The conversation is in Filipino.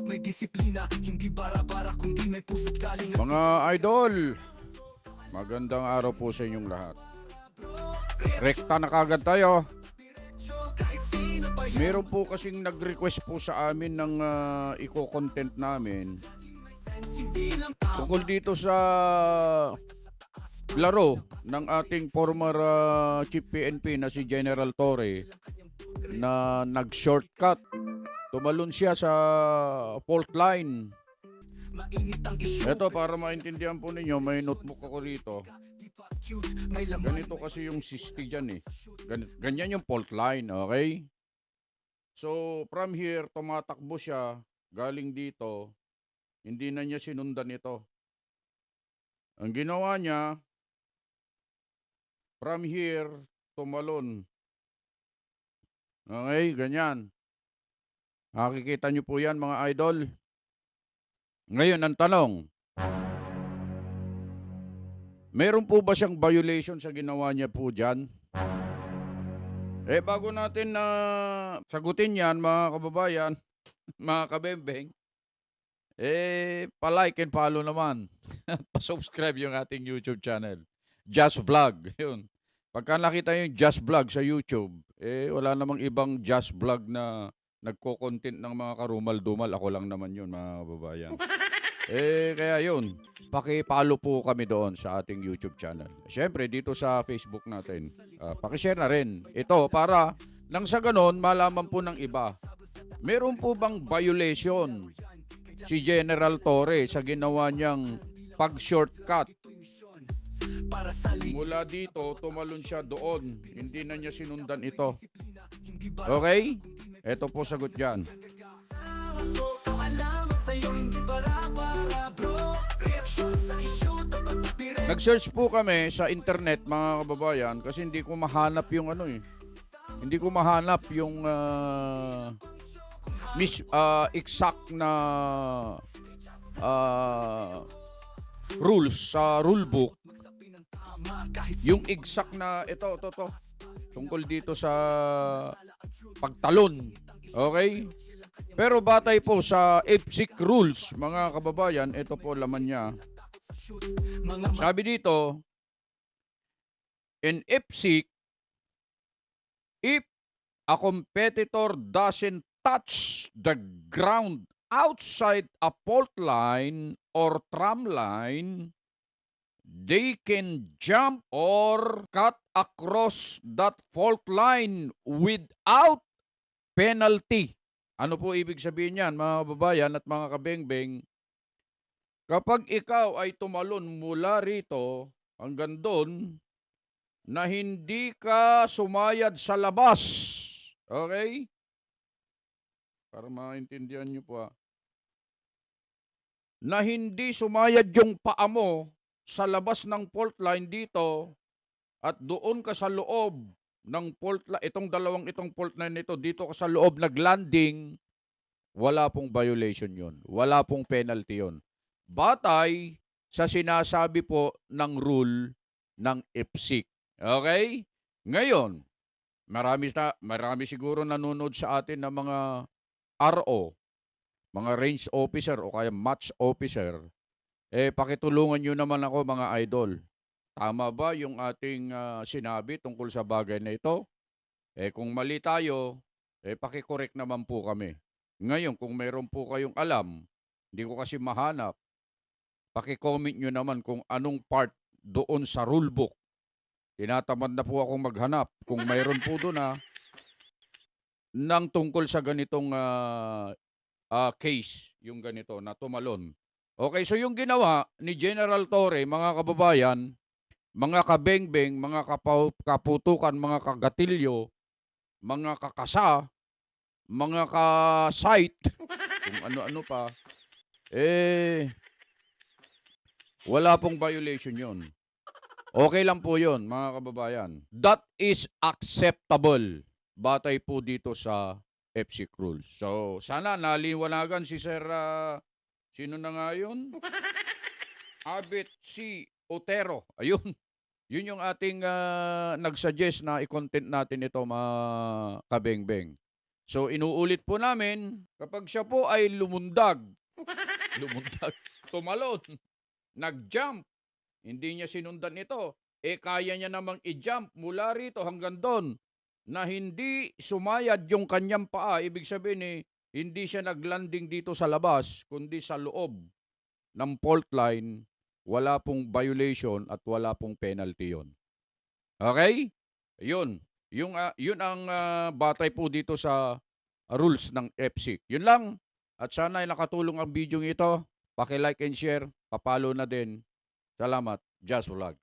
dapat may disiplina Hindi bara-bara kundi may puso't galing Mga idol, magandang araw po sa inyong lahat. Rekta na kagad tayo. Meron po kasing nag-request po sa amin ng ah, uh, eco-content namin. Tungkol dito sa laro ng ating former uh, chief PNP na si General Torre na nag-shortcut. Tumalon siya sa fault line. Ito, para maintindihan po ninyo, may notebook ako rito. Ganito kasi yung 60 dyan eh. Gan- ganyan yung fault line, okay? So, from here, tumatakbo siya, galing dito, hindi na niya sinundan ito. Ang ginawa niya, from here, tumalon. Okay, ganyan. Makikita niyo po yan, mga idol. Ngayon, ang tanong, meron po ba siyang violation sa ginawa niya po dyan? Eh, bago natin na sagutin yan, mga kababayan, mga kabembeng, eh, pa-like and follow naman. Pa-subscribe yung ating YouTube channel. Just Vlog. Yun. Pagka nakita yung Just Vlog sa YouTube, eh, wala namang ibang Just Vlog na nagko-content ng mga karumal-dumal. Ako lang naman yun, mga kababayan. eh, kaya yun. Paki-follow po kami doon sa ating YouTube channel. Siyempre, dito sa Facebook natin. Uh, paki-share na rin. Ito, para nang sa ganon, malaman po ng iba. Meron po bang violation si General Torre sa ginawa niyang pag-shortcut? Mula dito, tumalon siya doon. Hindi na niya sinundan ito. Okay? Ito po sagot dyan. Nag-search po kami sa internet mga kababayan kasi hindi ko mahanap yung ano eh. Hindi ko mahanap yung ah, mis ah, exact na ah, rules sa rule book. Yung exact na ito ito to tungkol dito sa pagtalon. Okay? Pero batay po sa EPSIC rules, mga kababayan, ito po laman niya. Sabi dito, in EPSIC, if a competitor doesn't touch the ground outside a fault line or tram line, they can jump or cut across that fault line without penalty. Ano po ibig sabihin yan, mga babayan at mga kabengbeng? Kapag ikaw ay tumalon mula rito hanggang doon na hindi ka sumayad sa labas, okay? Para maintindihan nyo po ah. Na hindi sumayad yung paa mo sa labas ng fault line dito at doon ka sa loob ng fault line, itong dalawang itong fault line nito, dito sa loob naglanding, wala pong violation yon, Wala pong penalty yon. Batay sa sinasabi po ng rule ng IPSIC. Okay? Ngayon, marami, na, marami siguro nanonood sa atin ng mga RO, mga range officer o kaya match officer. Eh, pakitulungan nyo naman ako mga idol. Tama ba yung ating ah, sinabi tungkol sa bagay na ito? Eh kung mali tayo, eh pakicorrect naman po kami. Ngayon, kung mayroon po kayong alam, hindi ko kasi mahanap, pakicomment nyo naman kung anong part doon sa rulebook. Tinatamad na po akong maghanap. Kung mayroon po doon na nang tungkol sa ganitong ah, ah, case, yung ganito, na tumalon. Okay, so yung ginawa ni General Torre, mga kababayan, mga kabengbeng, mga kaputukan, mga kagatilyo, mga kakasa, mga ka-site, kung ano-ano pa, eh, wala pong violation yon. Okay lang po yon mga kababayan. That is acceptable. Batay po dito sa FC rules. So, sana naliwanagan si Sir, ah, sino na nga yun? Abit C. Otero. Ayun. Yun yung ating ah, nag-suggest na i-content natin ito mga kabengbeng. So inuulit po namin, kapag siya po ay lumundag, lumundag, tumalon, nag-jump. Hindi niya sinundan ito. Eh kaya niya namang i-jump mula rito hanggang doon na hindi sumayad yung kanyang paa. Ibig sabihin eh, hindi siya naglanding dito sa labas, kundi sa loob ng fault line. Wala pong violation at wala pong penalty yon. Okay? Yun. Yung, ah, yun ang ah, batay po dito sa rules ng FC. Yun lang. At sana ay nakatulong ang video ito. Paki-like and share. Papalo na din. Salamat. Just Vlog.